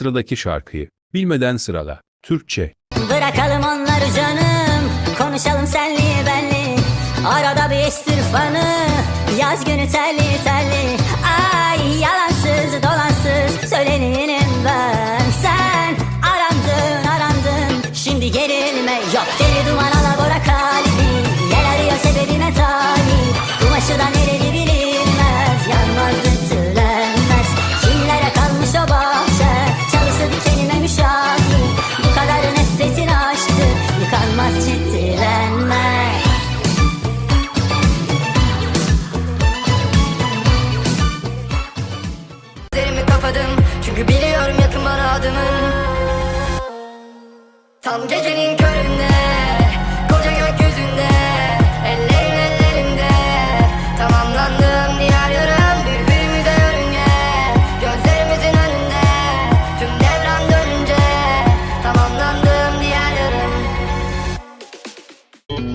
Sıradaki şarkıyı bilmeden sırala. Türkçe. Bırakalım onları canım Konuşalım senli benli Arada bir istirfanı Yaz günü terli terli aştı Yıkanmaz ciddilenmez Gözlerimi kapadım çünkü biliyorum yakın bana adımın. Tam gecenin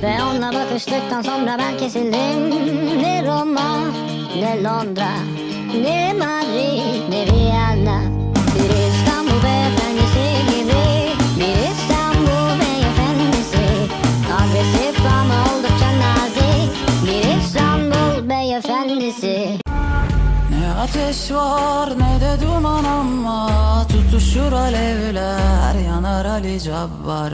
Ve onunla bakıştıktan sonra ben kesildim. Ne Roma ne Londra Ne Madrid ne Viyana Bir İstanbul beyefendisi gibi Bir İstanbul beyefendisi. Agresif ama oldukça nazik Bir İstanbul beyefendisi. Ne ateş var ne de duman ama Tutuşur alevler yanar Ali Cabbar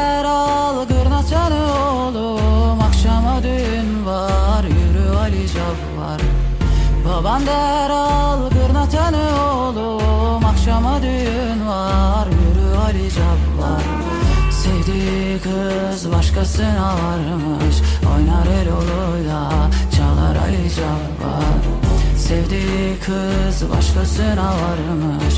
Baban der al gırnaçanı oğlum Akşama düğün var yürü Ali Cabbar. Sevdiği kız başkasına varmış Oynar el çalar Ali Cabbar. Sevdiği kız başkasına varmış